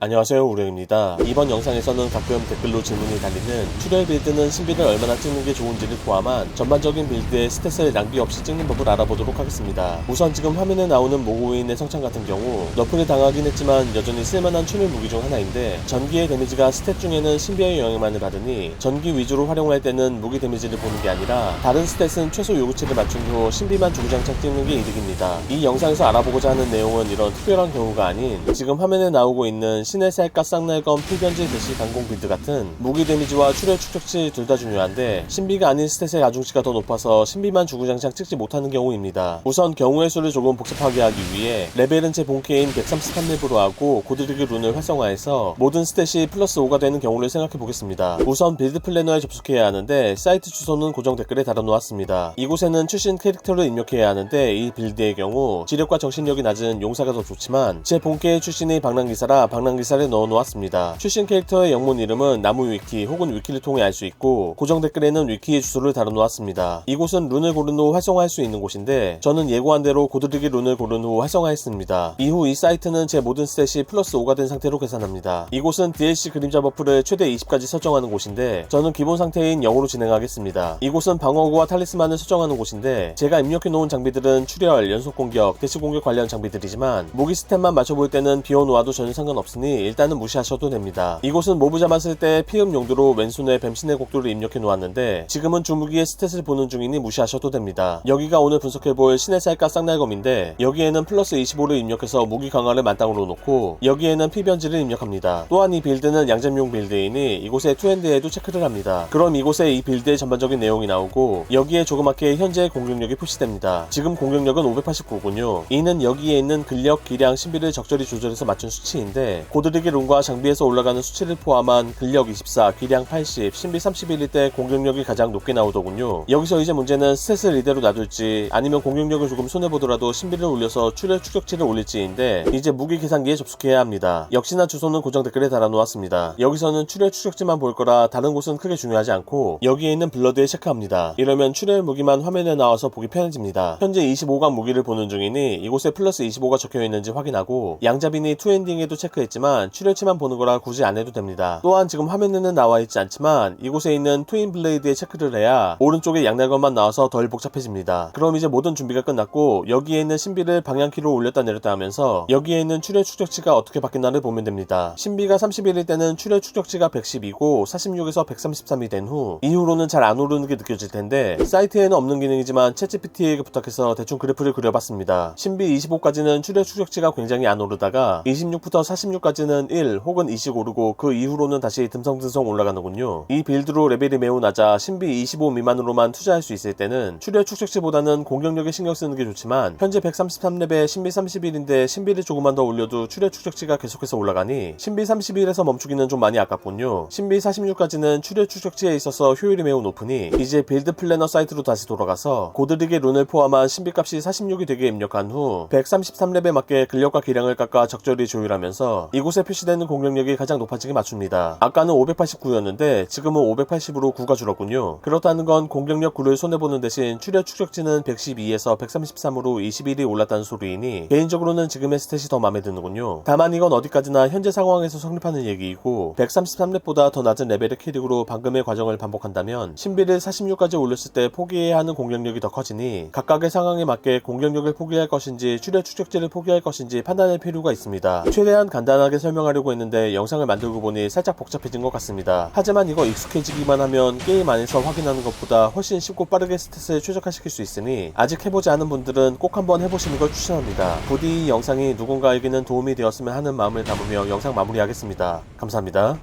안녕하세요 우령입니다. 이번 영상에서는 가끔 댓글로 질문이 달리는 출혈 빌드는 신비를 얼마나 찍는 게 좋은지를 포함한 전반적인 빌드의 스탯을 낭비 없이 찍는 법을 알아보도록 하겠습니다. 우선 지금 화면에 나오는 모고인의 성창 같은 경우 너프를 당하긴 했지만 여전히 쓸만한 출혈 무기 중 하나인데 전기의 데미지가 스탯 중에는 신비의 영향만을 받으니 전기 위주로 활용할 때는 무기 데미지를 보는 게 아니라 다른 스탯은 최소 요구치를 맞춘 후 신비만 주구장창 찍는 게 이득입니다. 이 영상에서 알아보고자 하는 내용은 이런 특별한 경우가 아닌 지금 화면에 나오고 있는 신의 쌀가 쌍날검 필변질 대시 강공 빌드 같은 무기 데미지와 출혈 축적치 둘 다 중요한데 신비가 아닌 스탯의 가중치가 더 높아서 신비만 주구장창 찍지 못하는 경우입니다. 우선 경우의 수를 조금 복잡하게 하기 위해 레벨은 제 본캐인 133렙으로 하고 고드리기 룬을 활성화해서 모든 스탯이 플러스 5가 되는 경우를 생각해 보겠습니다. 우선 빌드 플래너에 접속해야 하는데 사이트 주소는 고정 댓글에 달아놓았습니다. 이곳에는 출신 캐릭터를 입력해야 하는데 이 빌드의 경우 지력과 정신력이 낮은 용사가 더 좋지만 제 본캐의 출신이 방랑기사라 방랑 기사를 넣어 놓았습니다. 출신 캐릭터의 영문 이름은 나무 위키 혹은 위키를 통해 알 수 있고 고정 댓글에는 위키의 주소를 달아놓았습니다. 이곳은 룬을 고른 후 활성화할 수 있는 곳인데 저는 예고한 대로 고드리기 룬을 고른 후 활성화했습니다. 이후 이 사이트는 제 모든 스탯이 플러스 5가 된 상태로 계산합니다. 이곳은 DLC 그림자 버프를 최대 20까지 설정하는 곳인데 저는 기본 상태인 0으로 진행하겠습니다. 이곳은 방어구와 탈리스만을 설정하는 곳인데 제가 입력해 놓은 장비들은 출혈, 연속 공격, 대시 공격 관련 장비들이지만 무기 스탯만 맞춰볼 때는 비워놓아도 전혀 상관없으니 일단은 무시하셔도 됩니다. 이곳은 모브 잡았을 때 피흡 용도로 왼손에 뱀신의 곡도를 입력해 놓았는데 지금은 주무기의 스탯을 보는 중이니 무시하셔도 됩니다. 여기가 오늘 분석해볼 신의 쌀가 쌍날검인데 여기에는 플러스 25를 입력해서 무기 강화를 만땅으로 놓고 여기에는 피변지를 입력합니다. 또한 이 빌드는 양잡용 빌드이니 이곳의 투핸드에도 체크를 합니다. 그럼 이곳에 이 빌드의 전반적인 내용이 나오고 여기에 조그맣게 현재 공격력이 표시됩니다. 지금 공격력은 589군요. 이는 여기에 있는 근력, 기량, 신비를 적절히 조절해서 맞춘 수치인데 고드리기 룬과 장비에서 올라가는 수치를 포함한 근력 24, 기량 80, 신비 31일 때 공격력이 가장 높게 나오더군요. 여기서 이제 문제는 스탯을 이대로 놔둘지 아니면 공격력을 조금 손해보더라도 신비를 올려서 출혈 축적치를 올릴지인데 이제 무기 계산기에 접속해야 합니다. 역시나 주소는 고정 댓글에 달아놓았습니다. 여기서는 출혈 축적치만 볼 거라 다른 곳은 크게 중요하지 않고 여기에 있는 블러드에 체크합니다. 이러면 출혈 무기만 화면에 나와서 보기 편해집니다. 현재 25강 무기를 보는 중이니 이곳에 플러스 25가 적혀 있는지 확인하고 양잡이니 투엔딩에도 체크했지만 출혈치만 보는 거라 굳이 안 해도 됩니다. 또한 지금 화면에는 나와 있지 않지만 이곳에 있는 트윈 블레이드에 체크를 해야 오른쪽에 양날것만 나와서 덜 복잡해집니다. 그럼 이제 모든 준비가 끝났고 여기에 있는 신비를 방향키로 올렸다 내렸다 하면서 여기에 있는 출혈 축적치가 어떻게 바뀌나를 보면 됩니다. 신비가 31일 때는 출혈 축적치가 112고 46에서 133이 된 후 이후로는 잘 안 오르는 게 느껴질 텐데 사이트에는 없는 기능이지만 챗GPT에게 부탁해서 대충 그래프를 그려봤습니다. 신비 25까지는 출혈 축적치가 굉장히 안 오르다가 26부터 46까지 는 1 혹은 2씩 오르고 그 이후로는 다시 듬성듬성 올라가는군요. 이 빌드로 레벨이 매우 낮아 신비 25 미만으로만 투자할 수 있을 때는 출혈 축적치보다는 공격력에 신경 쓰는 게 좋지만 현재 133렙에 신비 31인데 신비를 조금만 더 올려도 출혈 축적치가 계속해서 올라가니 신비 31에서 멈추기는 좀 많이 아깝군요. 신비 46까지는 출혈 축적치에 있어서 효율이 매우 높으니 이제 빌드 플래너 사이트로 다시 돌아가서 고드릭의 룬을 포함한 신비 값이 46이 되게 입력한 후 133렙에 맞게 근력과 기량을 깎아 적절히 조율하면서 이곳 에 표시되는 공격력이 가장 높아지게 맞춥니다. 아까는 589였는데 지금은 580으로 9가 줄었군요. 그렇다는 건 공격력 9를 손해보는 대신 출혈 축적치는 112에서 133으로 21이 올랐다는 소리이니 개인적으로는 지금의 스탯이 더 마음에 드는군요. 다만 이건 어디까지나 현재 상황에서 성립하는 얘기이고 133렙보다 더 낮은 레벨의 캐릭으로 방금의 과정을 반복한다면 신비를 46까지 올렸을 때 포기해야 하는 공격력이 더 커지니 각각의 상황에 맞게 공격력을 포기할 것인지 출혈 축적지를 포기할 것인지 판단할 필요가 있습니다. 최대한 간단하게 설명하려고 했는데 영상을 만들고 보니 살짝 복잡해진 것 같습니다. 하지만 이거 익숙해지기만 하면 게임 안에서 확인하는 것보다 훨씬 쉽고 빠르게 스탯을 최적화시킬 수 있으니 아직 해보지 않은 분들은 꼭 한번 해보시는 걸 추천합니다. 부디 이 영상이 누군가에게는 도움이 되었으면 하는 마음을 담으며 영상 마무리하겠습니다. 감사합니다.